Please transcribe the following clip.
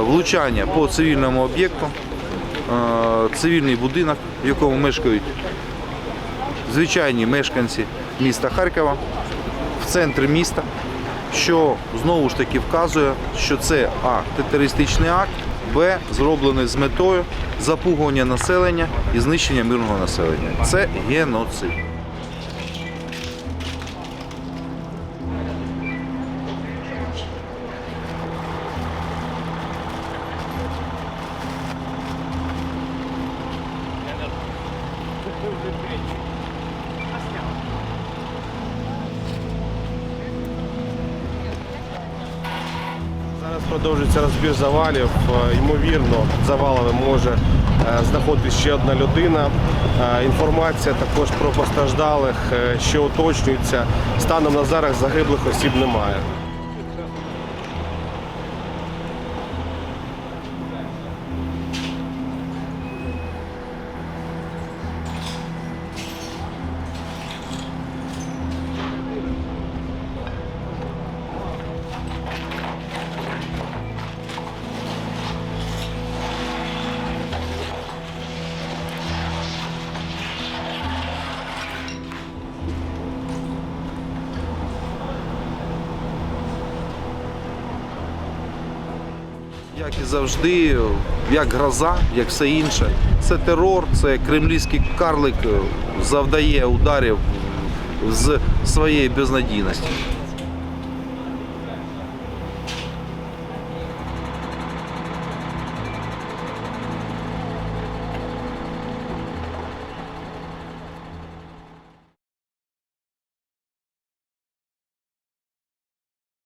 влучання по цивільному об'єкту, е, цивільний будинок, в якому мешкають звичайні мешканці міста Харкова в центрі міста, що знову ж таки вказує, що це А терористичний акт, Б зроблений з метою запугування населення і знищення мирного населення. Це геноцид. Зараз продовжується розбір завалів. Е, Ймовірно, завалами може е, знаходитися ще одна людина. Е, Інформація також про постраждалих, е, що уточнюється. Станом на зараз загиблих осіб немає. Як і завжди, як гроза, як все інше. Це терор, це кремлівський карлик завдає ударів з своєї безнадійності.